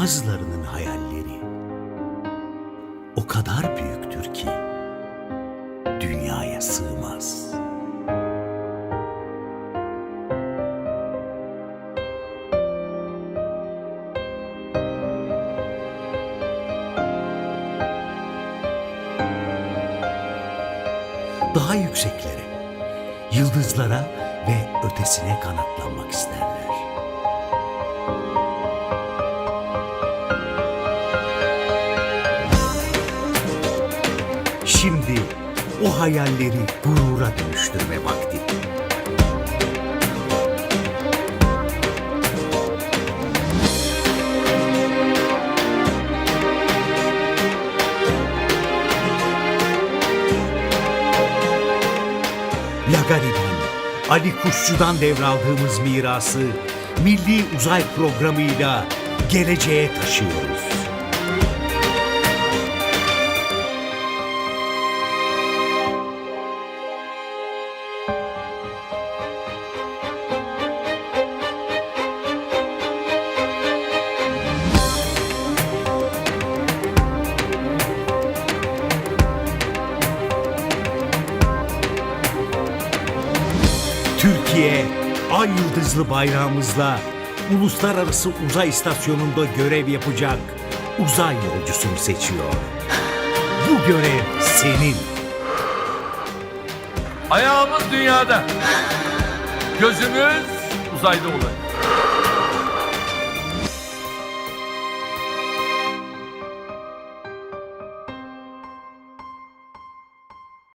Bazılarının hayalleri o kadar büyüktür ki dünyaya sığmaz. Daha yükseklere, yıldızlara ve ötesine kanatlanmak isterler. Şimdi o hayalleri gurura dönüştürme vakti. Lagari'den, Ali Kuşçu'dan devraldığımız mirası Milli Uzay Programı'yla geleceğe taşıyoruz. Türkiye, ay yıldızlı bayrağımızla Uluslararası Uzay İstasyonu'nda görev yapacak uzay yolcusunu seçiyor. Bu görev senin. Ayağımız dünyada. Gözümüz uzayda olacak.